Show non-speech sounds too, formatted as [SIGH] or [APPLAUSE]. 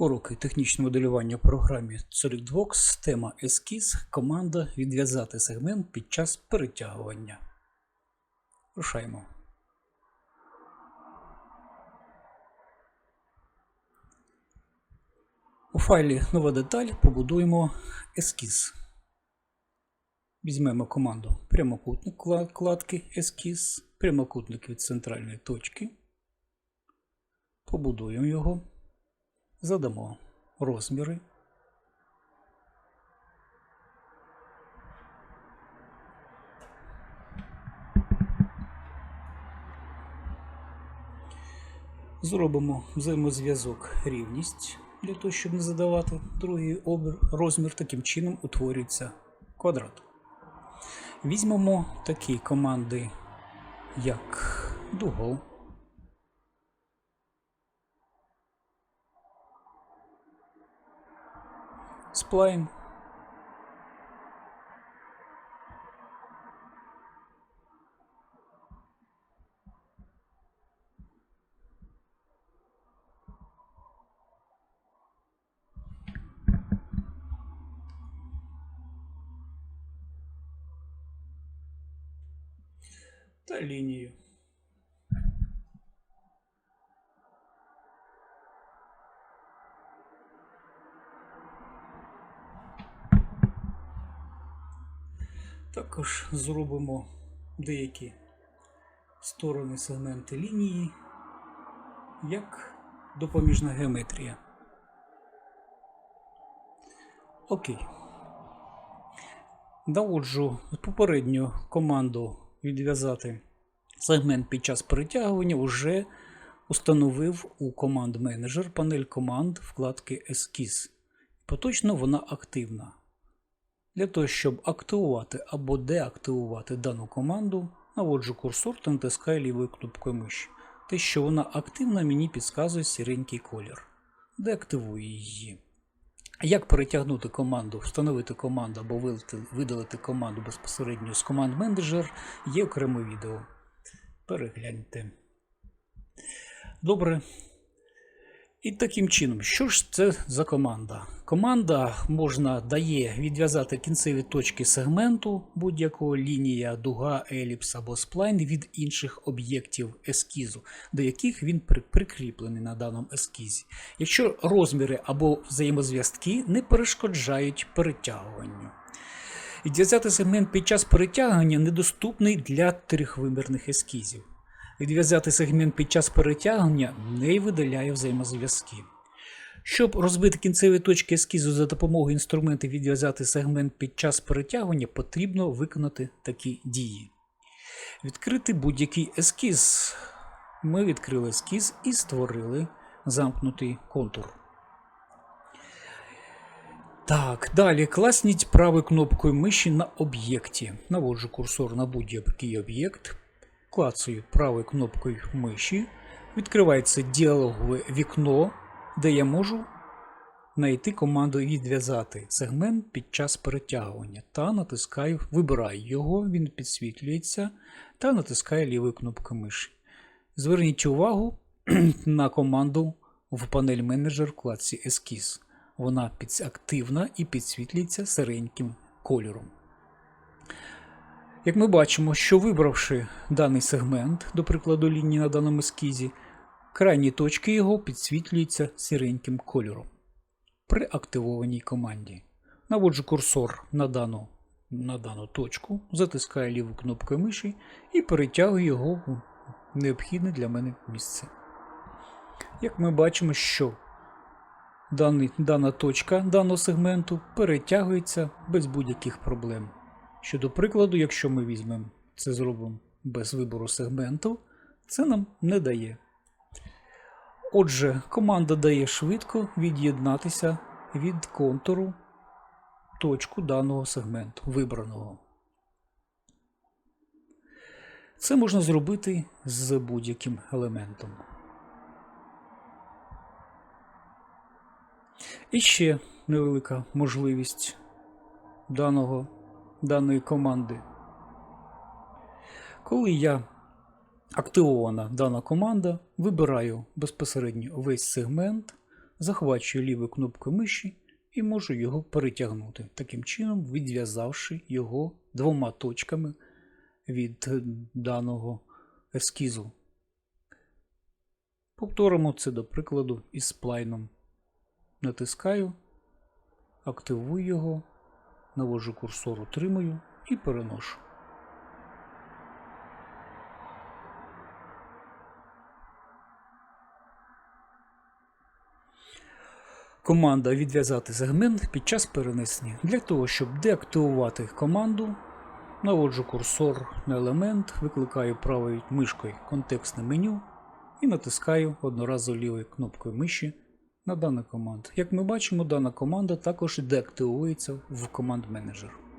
Уроки технічного моделювання в програмі SolidWorks, тема ескіз, команда відв'язати сегмент під час перетягування. Рушаємо. У файлі нова деталь побудуємо ескіз. Візьмемо команду прямокутник кла- вкладки ескіз, прямокутник від центральної точки. Побудуємо його. Задамо розміри. Зробимо взаємозв'язок рівність для того, щоб не задавати другий розмір. Таким чином утворюється квадрат. Візьмемо такі команди, як дугол. Сплайн. Та лінію. Також зробимо деякі сторони сегменти лінії, як допоміжна геометрія. Окей. Доводжу попередню команду відв'язати сегмент під час перетягування вже установив у команд менеджер панель команд вкладки Ескіз. Поточно вона активна. Для того, щоб активувати або деактивувати дану команду, наводжу курсор та натискаю лівою кнопкою миші. Те, що вона активна, мені підказує сіренький колір. Деактивую її. Як перетягнути команду, встановити команду або видалити, команду безпосередньо з команд менеджер, є окреме відео. Перегляньте. Добре. І таким чином, що ж це за команда? Команда можна дає відв'язати кінцеві точки сегменту будь-якого лінія, дуга, еліпс або сплайн від інших об'єктів ескізу, до яких він при- прикріплений на даному ескізі. Якщо розміри або взаємозв'язки не перешкоджають перетягуванню. Відв'язати сегмент під час перетягування недоступний для трьохвимірних ескізів. Відв'язати сегмент під час перетягування не видаляє взаємозв'язки. Щоб розбити кінцеві точки ескізу за допомогою інструменту відв'язати сегмент під час перетягування, потрібно виконати такі дії. Відкрити будь-який ескіз. Ми відкрили ескіз і створили замкнутий контур. Так, далі класніть правою кнопкою миші на об'єкті. Наводжу курсор на будь-який об'єкт. Клацаю правою кнопкою миші. Відкривається діалогове вікно, де я можу знайти команду відв'язати сегмент під час перетягування. Та натискаю, вибираю його, він підсвітлюється, та натискаю лівою кнопкою миші. Зверніть увагу [CLEARS THROAT] на команду в панель менеджер в вкладці Ескіз. Вона активна і підсвітлюється сиреньким кольором. Як ми бачимо, що вибравши даний сегмент, до прикладу лінії на даному ескізі, крайні точки його підсвітлюються сіреньким кольором. При активованій команді. Наводжу курсор на дану, на дану точку, затискаю ліву кнопкою миші і перетягую його в необхідне для мене місце. Як ми бачимо, що даний, дана точка даного сегменту перетягується без будь-яких проблем. Щодо прикладу, якщо ми візьмемо це зробимо без вибору сегментів, це нам не дає. Отже, команда дає швидко від'єднатися від контуру точку даного сегменту вибраного. Це можна зробити з будь-яким елементом. І ще невелика можливість даного, даної команди. Коли я активована дана команда, вибираю безпосередньо весь сегмент, захвачую лівою кнопкою миші і можу його перетягнути, таким чином відв'язавши його двома точками від даного ескізу. Повторимо це до прикладу із сплайном. Натискаю, активую його, наводжу курсор, утримую і переношу. Команда відв'язати сегмент під час перенесення. Для того, щоб деактивувати команду, наводжу курсор на елемент, викликаю правою мишкою контекстне меню і натискаю одноразово лівою кнопкою миші на дану команду. Як ми бачимо, дана команда також деактивується в команд менеджер.